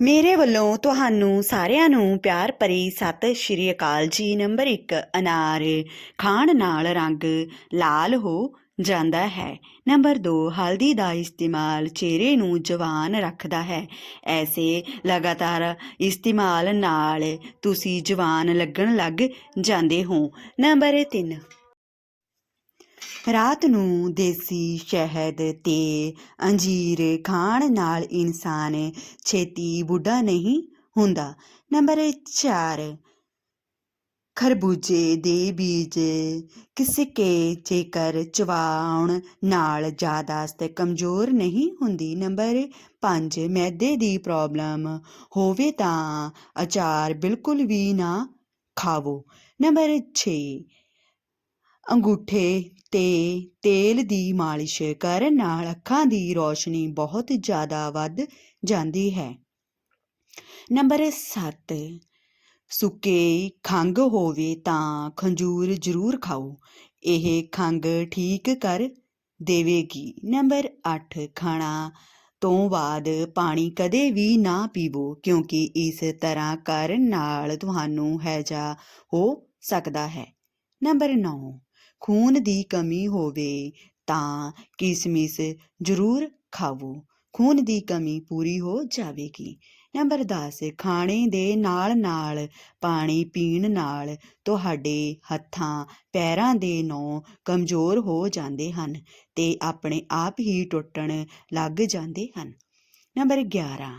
ਮੇਰੇ ਵੱਲੋਂ ਤੁਹਾਨੂੰ ਸਾਰਿਆਂ ਨੂੰ ਪਿਆਰ ਭਰੀ ਸਤਿ ਸ਼੍ਰੀ ਅਕਾਲ ਜੀ, ਨੰਬਰ 1 ਅਨਾਰ ਖਾਣ ਨਾਲ ਰੰਗ ਲਾਲ ਹੋ ਜਾਂਦਾ ਹੈ। ਨੰਬਰ 2 ਹਲਦੀ ਦਾ ਇਸਤੇਮਾਲ ਚਿਹਰੇ ਨੂੰ ਜਵਾਨ ਰੱਖਦਾ ਹੈ। ਐਸੇ ਲਗਾਤਾਰ ਇਸਤੇਮਾਲ ਨਾਲ ਤੁਸੀਂ ਜਵਾਨ ਲੱਗਣ ਲੱਗ ਜਾਂਦੇ ਹੋ। ਨੰਬਰ 3 ਰਾਤ ਨੂੰ ਦੇਸੀ ਸ਼ਹਿਦ ਤੇ ਅੰਜੀਰ ਖਾਣ ਨਾਲ ਇਨਸਾਨ ਛੇਤੀ ਬੁੱਢਾ ਨਹੀਂ ਹੁੰਦਾ। ਨੰਬਰ 4 ਖਰਬੂਜੇ ਦੇ ਬੀਜ ਕਿਸਕੇ ਜੇਕਰ ਚਵਾਉਣ ਨਾਲ ਯਾਦਾਸ਼ਤ ਕਮਜ਼ੋਰ ਨਹੀਂ ਹੁੰਦੀ। ਨੰਬਰ 5 ਮੈਦੇ ਦੀ ਪ੍ਰੋਬਲਮ ਹੋਵੇ ਤਾਂ ਅਚਾਰ ਬਿਲਕੁਲ ਵੀ ਨਾ ਖਾਵੋ। ਨੰਬਰ 6 ਅੰਗੂਠੇ ਤੇ ਤੇਲ ਦੀ ਮਾਲਿਸ਼ ਕਰਨ ਨਾਲ ਅੱਖਾਂ ਦੀ ਰੋਸ਼ਨੀ ਬਹੁਤ ਜ਼ਿਆਦਾ ਵੱਧ ਜਾਂਦੀ ਹੈ। ਨੰਬਰ 7 ਸੁੱਕੇ ਖੰਗ ਹੋਵੇ ਤਾਂ ਖੰਜੂਰ ਜ਼ਰੂਰ ਖਾਓ। ਇਹ ਖੰਗ ਠੀਕ ਕਰ ਦੇਵੇਗੀ। ਨੰਬਰ 8 ਖਾਣਾ ਤੋਂ ਬਾਅਦ ਪਾਣੀ ਕਦੇ ਵੀ ਨਾ ਪੀਵੋ, ਕਿਉਂਕਿ ਇਸ ਤਰ੍ਹਾਂ ਕਰਨ ਨਾਲ ਤੁਹਾਨੂੰ ਹੈਜ਼ਾ ਹੋ ਸਕਦਾ ਹੈ। ਨੰਬਰ 9 ਖੂਨ ਦੀ ਕਮੀ ਹੋਵੇ ਤਾਂ ਕਿਸਮਿਸ ਜ਼ਰੂਰ ਖਾਵੋ। ਖੂਨ ਦੀ ਕਮੀ ਪੂਰੀ ਹੋ ਜਾਵੇਗੀ। ਨੰਬਰ 10 ਖਾਣੇ ਦੇ ਨਾਲ ਨਾਲ ਪਾਣੀ ਪੀਣ ਨਾਲ ਤੁਹਾਡੇ ਹੱਥਾਂ, ਪੈਰਾਂ ਦੇ ਨੌ ਕਮਜ਼ੋਰ ਹੋ ਜਾਂਦੇ ਹਨ ਤੇ ਆਪਣੇ ਆਪ ਹੀ ਟੁੱਟਣ ਲੱਗ ਜਾਂਦੇ ਹਨ। ਨੰਬਰ 11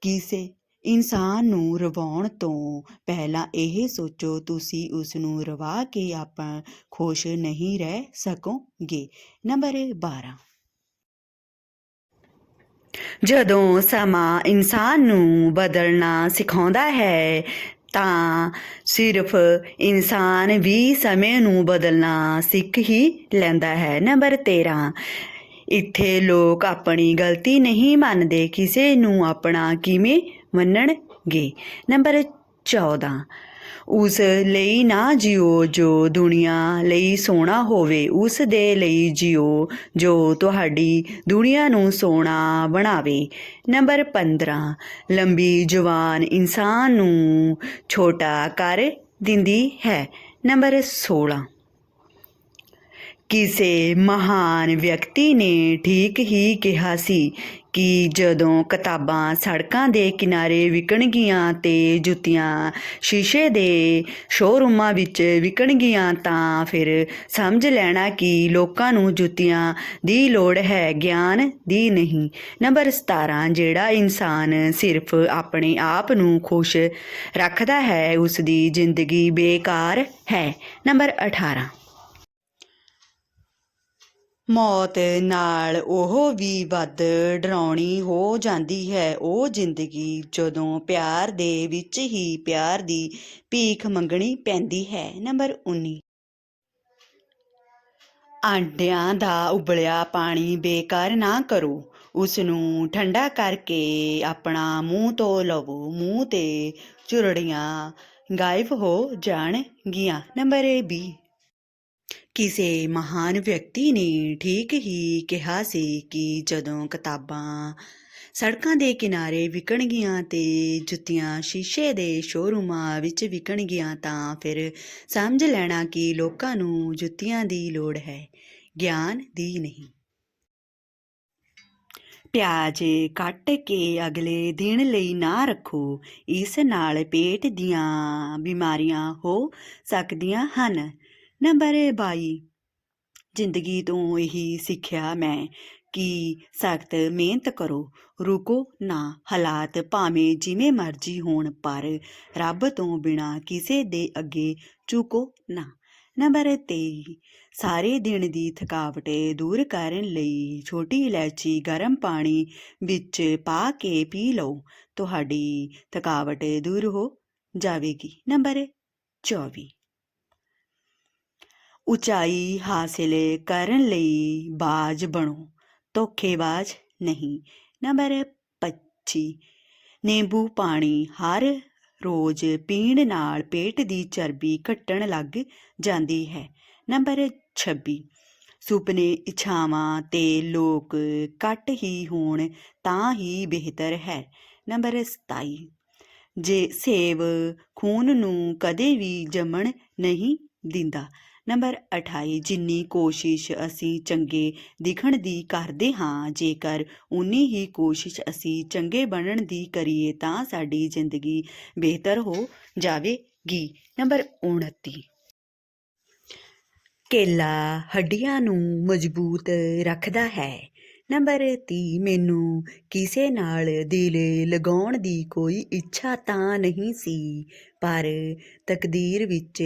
ਕਿਸੇ ਇਨਸਾਨ ਨੂੰ ਰਵਾਉਣ ਤੋਂ ਪਹਿਲਾਂ ਇਹ ਸੋਚੋ, ਤੁਸੀਂ ਉਸ ਨੂੰ ਰਵਾ ਕੇ ਆਪਾਂ ਖੁਸ਼ ਨਹੀਂ ਰਹਿ ਸਕੋਗੇ। ਨੰਬਰ 12 ਜਦੋਂ ਸਮਾਂ ਇਨਸਾਨ ਨੂੰ ਬਦਲਣਾ ਸਿਖਾਉਂਦਾ ਹੈ, ਤਾਂ ਸਿਰਫ ਇਨਸਾਨ ਵੀ ਸਮੇਂ ਨੂੰ ਬਦਲਣਾ ਸਿੱਖ ਹੀ ਲੈਂਦਾ ਹੈ। ਨੰਬਰ 13 ਇੱਥੇ ਲੋਕ ਆਪਣੀ ਗਲਤੀ ਨਹੀਂ ਮੰਨਦੇ ਕਿਸੇ ਨੂੰ ਆਪਣਾ ਕਿਵੇਂ ਮੰਨਣਗੇ? ਨੰਬਰ 14 ਉਸ ਲਈ ਨਾ ਜਿਓ ਜੋ ਦੁਨੀਆ ਲਈ ਸੋਹਣਾ ਹੋਵੇ, ਉਸ ਦੇ ਲਈ ਜਿਓ ਜੋ ਤੁਹਾਡੀ ਦੁਨੀਆ ਨੂੰ ਸੋਹਣਾ ਬਣਾਵੇ। ਨੰਬਰ 15 ਲੰਬੀ ਜਵਾਨ ਇਨਸਾਨ ਨੂੰ ਛੋਟਾ ਕਰ ਦਿੰਦੀ ਹੈ। ਨੰਬਰ 16 ਕਿਸੇ ਮਹਾਨ ਵਿਅਕਤੀ ਨੇ ਠੀਕ ਹੀ ਕਿਹਾ ਸੀ ਕਿ ਜਦੋਂ ਕਿਤਾਬਾਂ ਸੜਕਾਂ ਦੇ ਕਿਨਾਰੇ ਵਿਕਣਗੀਆਂ ਤੇ ਜੁੱਤੀਆਂ ਸ਼ੀਸ਼ੇ ਦੇ ਸ਼ੋਰੂਮਾਂ ਵਿੱਚ ਵਿਕਣਗੀਆਂ ਤਾਂ ਫਿਰ ਸਮਝ ਲੈਣਾ ਕਿ ਲੋਕਾਂ ਨੂੰ ਜੁੱਤੀਆਂ ਦੀ ਲੋੜ ਹੈ, ਗਿਆਨ ਦੀ ਨਹੀਂ। ਨੰਬਰ 17 ਜਿਹੜਾ ਇਨਸਾਨ ਸਿਰਫ ਆਪਣੇ ਆਪ ਨੂੰ ਖੁਸ਼ ਰੱਖਦਾ ਹੈ, ਉਸ ਦੀ ਜ਼ਿੰਦਗੀ ਬੇਕਾਰ ਹੈ। ਨੰਬਰ 18 ਮੌਤ ਨਾਲ ਉਹ ਵੀ ਵੱਧ ਡਰਾਉਣੀ ਹੋ ਜਾਂਦੀ ਹੈ। ਉਹ ਜ਼ਿੰਦਗੀ ਜਦੋਂ ਪਿਆਰ ਦੇ ਵਿੱਚ ਹੀ ਪਿਆਰ ਦੀ ਭੀਖ ਮੰਗਣੀ ਪੈਂਦੀ ਹੈ। ਨੰਬਰ 19 ਆਂਡਿਆਂ ਦਾ ਉਬਲਿਆ ਪਾਣੀ ਬੇਕਾਰ ਨਾ ਕਰੋ। ਉਸ ਨੂੰ ਠੰਡਾ ਕਰਕੇ ਆਪਣਾ ਮੂੰਹ ਤੋਂ ਲਵੋ। ਮੂੰਹ ਤੇ ਚੁਰੜੀਆਂ ਗਾਇਬ ਹੋ ਜਾਣਗੀਆਂ। ਨੰਬਰ 20 ਕਿਸੇ ਮਹਾਨ ਵਿਅਕਤੀ ਨੇ ਠੀਕ ਹੀ ਕਿਹਾ ਸੀ ਕਿ ਜਦੋਂ ਕਿਤਾਬਾਂ ਸੜਕਾਂ ਦੇ ਕਿਨਾਰੇ ਵਿਕਣਗੀਆਂ ਤੇ ਜੁੱਤੀਆਂ ਸ਼ੀਸ਼ੇ ਦੇ ਸ਼ੋਰੂਮਾਂ ਵਿੱਚ ਵਿਕਣਗੀਆਂ ਤਾਂ ਫਿਰ ਸਮਝ ਲੈਣਾ ਕਿ ਲੋਕਾਂ ਨੂੰ ਜੁੱਤੀਆਂ ਦੀ ਲੋੜ ਹੈ, ਗਿਆਨ ਦੀ ਨਹੀਂ। ਪਿਆਜ਼ ਕੱਟ ਕੇ ਅਗਲੇ ਦਿਨ ਲਈ ਨਾ ਰੱਖੋ, ਇਸ ਨਾਲ ਪੇਟ ਦੀਆਂ ਬਿਮਾਰੀਆਂ ਹੋ ਸਕਦੀਆਂ ਹਨ। ਨੰਬਰ 22 ਜ਼ਿੰਦਗੀ ਤੋਂ ਇਹੀ ਸਿੱਖਿਆ ਮੈਂ ਕਿ ਸਖਤ ਮਿਹਨਤ ਕਰੋ, ਰੁਕੋ ਨਾ, ਹਾਲਾਤ ਭਾਵੇਂ ਜਿਵੇਂ ਮਰਜ਼ੀ ਹੋਣ, ਪਰ ਰੱਬ ਤੋਂ ਬਿਨਾ ਕਿਸੇ ਦੇ ਅੱਗੇ ਝੁਕੋ ਨਾ। ਨੰਬਰ 23 ਸਾਰੇ ਦਿਨ ਦੀ ਥਕਾਵਟ ਦੂਰ ਕਰਨ ਲਈ ਛੋਟੀ ਇਲਾਇਚੀ ਗਰਮ ਪਾਣੀ ਵਿੱਚ ਪਾ ਕੇ ਪੀ ਲਓ, ਤੁਹਾਡੀ ਥਕਾਵਟ ਦੂਰ ਹੋ ਜਾਵੇਗੀ। ਨੰਬਰ 24 ਉਚਾਈ ਹਾਸਿਲ ਕਰਨ ਲਈ ਬਾਜ ਬਣੋ, ਧੋਖੇਬਾਜ਼ ਨਹੀਂ। ਨੰਬਰ 25 ਨਿੰਬੂ ਪਾਣੀ ਹਰ ਰੋਜ਼ ਪੀਣ ਨਾਲ ਪੇਟ ਦੀ ਚਰਬੀ ਘਟਣ ਲੱਗ ਜਾਂਦੀ ਹੈ। ਨੰਬਰ 26 ਸੁਪਨੇ ਇੱਛਾਵਾਂ ਤੇ ਲੋਕ ਘੱਟ ਹੀ ਹੋਣ ਤਾਂ ਹੀ ਬਿਹਤਰ ਹੈ। ਨੰਬਰ 27 ਜੇ ਸੇਬ ਖੂਨ ਨੂੰ ਕਦੇ ਵੀ ਜੰਮਣ ਨਹੀਂ ਦਿੰਦਾ ਨੰਬਰ 28 ਜਿੰਨੀ ਕੋਸ਼ਿਸ਼ ਅਸੀਂ ਚੰਗੇ ਦਿਖਣ ਦੀ ਕਰਦੇ ਹਾਂ, ਜੇਕਰ ਉਨੀ ਹੀ ਕੋਸ਼ਿਸ਼ ਅਸੀਂ ਚੰਗੇ ਬਣਨ ਦੀ ਕਰੀਏ ਤਾਂ ਸਾਡੀ ਜ਼ਿੰਦਗੀ ਬਿਹਤਰ ਹੋ ਜਾਵੇਗੀ। ਨੰਬਰ 29 ਕੇਲਾ ਹੱਡੀਆਂ ਨੂੰ ਮਜ਼ਬੂਤ ਰੱਖਦਾ ਹੈ। ਨੰਬਰ 30 ਮੈਨੂੰ ਕਿਸੇ ਨਾਲ ਦਿਲ ਲਗਾਉਣ ਦੀ ਕੋਈ ਇੱਛਾ ਤਾਂ ਨਹੀਂ ਸੀ, ਪਰ ਤਕਦੀਰ ਵਿੱਚ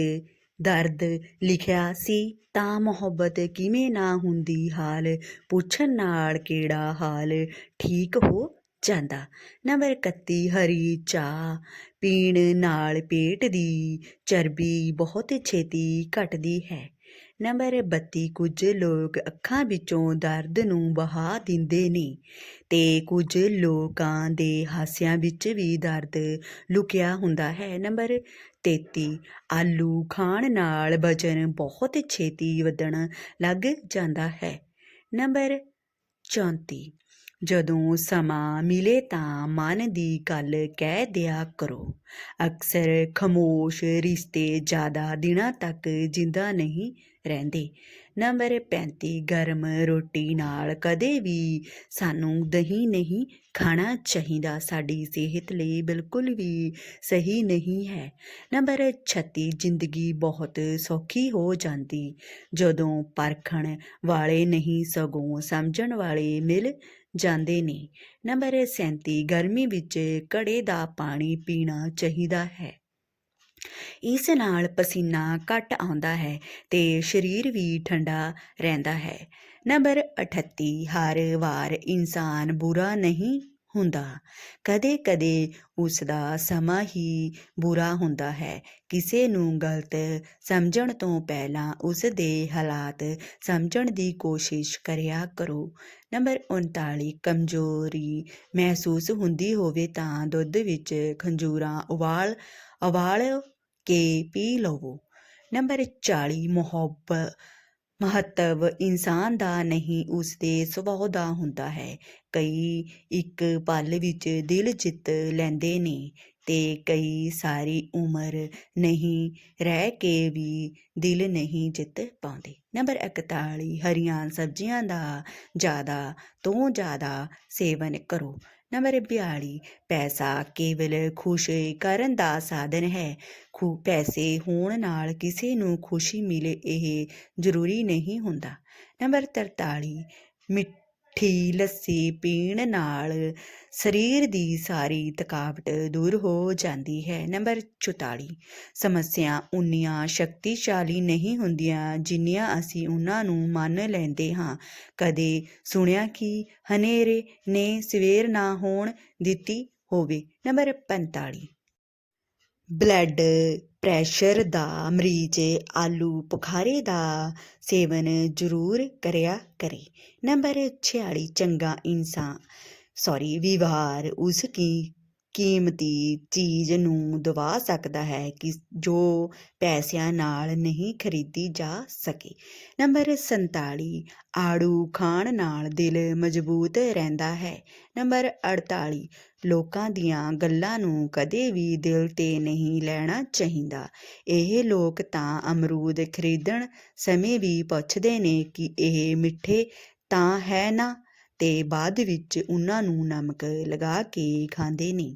ਦਰਦ ਲਿਖਿਆ ਸੀ, ਤਾਂ ਮੁਹੱਬਤ ਕਿਵੇਂ ਨਾ ਹੁੰਦੀ ਹਾਲ, ਪੁੱਛਣ ਨਾਲ ਕਿਹੜਾ ਹਾਲ ਠੀਕ ਹੋ ਜਾਂਦਾ। ਨੰਬਰ 31 ਹਰੀ ਚਾਹ, ਪੀਣ ਨਾਲ ਪੇਟ ਦੀ ਚਰਬੀ ਬਹੁਤ ਛੇਤੀ ਘਟਦੀ ਹੈ। ਨੰਬਰ 32 ਕੁਝ ਲੋਕ ਅੱਖਾਂ ਵਿੱਚੋਂ ਦਰਦ ਨੂੰ ਬਹਾ ਦਿੰਦੇ ਨੇ, ਤੇ ਕੁਝ ਲੋਕਾਂ ਦੇ ਹਾਸਿਆਂ ਵਿੱਚ ਵੀ ਦਰਦ ਲੁਕਿਆ ਹੁੰਦਾ ਹੈ। ਨੰਬਰ 33 ਆਲੂ ਖਾਣ ਨਾਲ ਵਜਨ ਬਹੁਤ ਛੇਤੀ ਵਧਣ ਲੱਗ ਜਾਂਦਾ ਹੈ। ਨੰਬਰ 34 ਜਦੋਂ ਸਮਾਂ ਮਿਲੇ ਤਾਂ ਮਨ ਦੀ ਗੱਲ ਕਹਿ ਦਿਆ ਕਰੋ। ਅਕਸਰ ਖਮੋਸ਼ ਰਿਸ਼ਤੇ ਜ਼ਿਆਦਾ ਦਿਨਾਂ ਤੱਕ ਜਿੰਦਾ ਨਹੀਂ ਰਹਿੰਦੇ। ਨੰਬਰ 35 ਗਰਮ ਰੋਟੀ ਨਾਲ ਕਦੇ ਵੀ। ਸਾਨੂੰ ਦਹੀਂ ਨਹੀਂ ਖਾਣਾ ਚਾਹੀਦਾ, ਸਾਡੀ ਸਿਹਤ ਲਈ ਬਿਲਕੁਲ ਵੀ ਸਹੀ ਨਹੀਂ ਹੈ। ਨੰਬਰ 36 ਜ਼ਿੰਦਗੀ ਬਹੁਤ ਸੌਖੀ ਹੋ ਜਾਂਦੀ। ਜਦੋਂ ਪਰਖਣ ਵਾਲੇ ਨਹੀਂ, ਸਗੋਂ ਸਮਝਣ ਵਾਲੇ ਮਿਲ ਜਾਂਦੇ ਨੇ। ਨੰਬਰ 37 ਗਰਮੀ ਵਿੱਚ ਕੜੇ ਦਾ ਪਾਣੀ ਪੀਣਾ ਚਾਹੀਦਾ ਹੈ। ਇਸ ਨਾਲ ਪਸੀਨਾ ਘੱਟ ਆਉਂਦਾ ਹੈ ਤੇ ਸਰੀਰ ਵੀ ਠੰਡਾ ਰਹਿੰਦਾ ਹੈ। ਨੰਬਰ 38 ਹਰ ਵਾਰ ਇਨਸਾਨ ਬੁਰਾ ਨਹੀਂ ਹੁੰਦਾ। ਕਦੇ-ਕਦੇ ਉਸ ਦਾ ਸਮਾਂ ਹੀ ਬੁਰਾ ਹੁੰਦਾ ਹੈ। ਕਿਸੇ ਨੂੰ ਗਲਤ ਸਮਝਣ ਤੋਂ ਪਹਿਲਾਂ ਉਸ ਦੇ ਹਾਲਾਤ ਸਮਝਣ ਦੀ ਕੋਸ਼ਿਸ਼ ਕਰਿਆ ਕਰੋ। ਨੰਬਰ 39 ਕਮਜ਼ੋਰੀ ਮਹਿਸੂਸ ਹੁੰਦੀ ਹੋਵੇ ਤਾਂ ਦੁੱਧ ਵਿੱਚ ਖੰਜੂਰਾਂ ਉਬਾਲ ਉਬਾਲ ਕੇ ਪੀ ਲਵੋ। ਨੰਬਰ 40 ਮੁਹੱਬਤ ਮਹੱਤਵ ਇਨਸਾਨ ਦਾ ਨਹੀਂ, ਉਸ ਦੇ ਸੁਭਾਅ ਦਾ ਹੁੰਦਾ ਹੈ। ਕਈ ਇੱਕ ਪਲ ਵਿੱਚ ਦਿਲ ਜਿੱਤ ਲੈਂਦੇ ਨੇ ਤੇ ਕਈ ਸਾਰੀ ਉਮਰ ਨਹੀਂ ਰਹਿ ਕੇ ਵੀ ਦਿਲ ਨਹੀਂ ਜਿੱਤ ਪਾਉਂਦੇ। ਨੰਬਰ 41 ਹਰੀਆਂ ਸਬਜ਼ੀਆਂ ਦਾ ਜ਼ਿਆਦਾ ਤੋਂ ਜ਼ਿਆਦਾ ਸੇਵਨ ਕਰੋ। ਨੰਬਰ 42 ਪੈਸਾ ਕੇਵਲ ਖੁਸ਼ ਕਰਨ ਦਾ ਸਾਧਨ ਹੈ। ਖੂ ਪੈਸੇ ਹੋਣ ਨਾਲ ਕਿਸੇ ਨੂੰ ਖੁਸ਼ੀ ਮਿਲੇ ਇਹ ਜ਼ਰੂਰੀ ਨਹੀਂ ਹੁੰਦਾ। ਨੰਬਰ 43 ਮਿੱਠੀ ਲੱਸੀ ਪੀਣ ਨਾਲ ਸਰੀਰ ਦੀ ਸਾਰੀ ਥਕਾਵਟ ਦੂਰ ਹੋ ਜਾਂਦੀ ਹੈ। ਨੰਬਰ 44 ਸਮੱਸਿਆ ਉਨੀਆਂ ਸ਼ਕਤੀਸ਼ਾਲੀ ਨਹੀਂ ਹੁੰਦੀਆਂ ਜਿੰਨੀਆਂ ਅਸੀਂ ਉਹਨਾਂ ਨੂੰ ਮੰਨ ਲੈਂਦੇ ਹਾਂ। ਕਦੇ ਸੁਣਿਆ ਕਿ ਹਨੇਰੇ ਨੇ ਸਵੇਰ ਨਾ ਹੋਣ ਦਿੱਤੀ ਹੋਵੇ। ਨੰਬਰ 45 ਬਲੱਡ ਪ੍ਰੈਸ਼ਰ ਦਾ, ਮਰੀਜ਼ ਆਲੂ ਬੁਖਾਰੇ ਦਾ ਸੇਵਨ ਜ਼ਰੂਰ ਕਰਿਆ ਕਰੇ। ਨੰਬਰ 46 ਚੰਗਾ ਇਨਸਾਨ। ਸੌਰੀ ਵਿਵਹਾਰ ਉਸ ਕੀ ਕੀਮਤੀ ਚੀਜ਼ ਨੂੰ ਦਵਾ ਸਕਦਾ ਹੈ ਕਿ ਜੋ ਪੈਸਿਆਂ ਨਾਲ ਨਹੀਂ ਖਰੀਦੀ ਜਾ ਸਕੇ। ਨੰਬਰ 47 ਆੜੂ ਖਾਣ ਨਾਲ ਦਿਲ ਮਜ਼ਬੂਤ ਰਹਿੰਦਾ ਹੈ। ਨੰਬਰ 48 ਲੋਕਾਂ ਦੀਆਂ ਗੱਲਾਂ ਨੂੰ ਕਦੇ ਵੀ ਦਿਲ ਤੇ ਨਹੀਂ ਲੈਣਾ ਚਾਹੀਦਾ। ਇਹ ਲੋਕ ਤਾਂ ਅਮਰੂਦ ਖਰੀਦਣ ਸਮੇਂ ਵੀ ਪੁੱਛਦੇ ਨੇ ਕਿ ਇਹ ਮਿੱਠੇ ਤਾਂ ਹੈ ਨਾ? ਤੇ ਬਾਅਦ ਵਿੱਚ ਉਹਨਾਂ ਨੂੰ ਨਮਕ ਲਗਾ ਕੇ ਖਾਂਦੇ ਨੇ।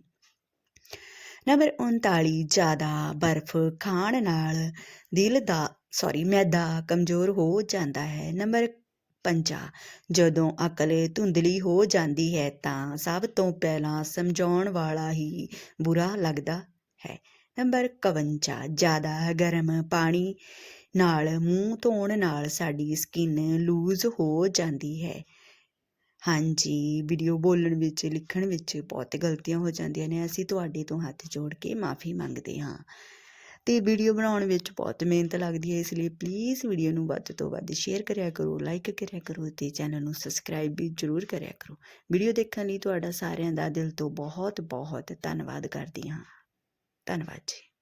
ਨੰਬਰ 39 ਜ਼ਿਆਦਾ ਬਰਫ਼ ਖਾਣ ਨਾਲ ਦਿਲ ਦਾ ਸੌਰੀ ਮੈਦਾ ਕਮਜ਼ੋਰ ਹੋ ਜਾਂਦਾ ਹੈ। ਨੰਬਰ 50 ਜਦੋਂ ਅਕਲ ਧੁੰਦਲੀ ਹੋ ਜਾਂਦੀ ਹੈ ਤਾਂ ਸਭ ਤੋਂ ਪਹਿਲਾਂ ਸਮਝਾਉਣ ਵਾਲਾ ਹੀ ਬੁਰਾ ਲੱਗਦਾ ਹੈ। ਨੰਬਰ 51 ਜ਼ਿਆਦਾ ਗਰਮ ਪਾਣੀ ਨਾਲ ਮੂੰਹ ਧੋਣ ਨਾਲ ਸਾਡੀ ਸਕਿਨ ਲੂਜ਼ ਹੋ ਜਾਂਦੀ ਹੈ। ਹਾਂਜੀ, ਵੀਡੀਓ ਬੋਲਣ ਵਿੱਚ, ਲਿਖਣ ਵਿੱਚ ਬਹੁਤ ਗਲਤੀਆਂ ਹੋ ਜਾਂਦੀਆਂ ਨੇ। ਅਸੀਂ ਤੁਹਾਡੇ ਤੋਂ ਹੱਥ ਜੋੜ ਕੇ ਮਾਫੀ ਮੰਗਦੇ ਹਾਂ। ਤੇ ਵੀਡੀਓ ਬਣਾਉਣ ਵਿੱਚ ਬਹੁਤ ਮਿਹਨਤ ਲੱਗਦੀ ਹੈ, ਇਸ ਲਈ ਪਲੀਜ਼ ਵੀਡੀਓ ਨੂੰ ਵੱਧ ਤੋਂ ਵੱਧ ਸ਼ੇਅਰ ਕਰਿਆ ਕਰੋ ਲਾਈਕ ਕਰਿਆ ਕਰੋ ਤੇ ਚੈਨਲ ਨੂੰ ਸਬਸਕ੍ਰਾਈਬ ਵੀ ਜ਼ਰੂਰ ਕਰਿਆ ਕਰੋ। ਵੀਡੀਓ ਦੇਖਣ ਲਈ ਤੁਹਾਡਾ ਸਾਰਿਆਂ ਦਾ ਦਿਲ ਤੋਂ ਬਹੁਤ ਬਹੁਤ ਧੰਨਵਾਦ ਕਰਦੀ ਹਾਂ। ਧੰਨਵਾਦ ਜੀ।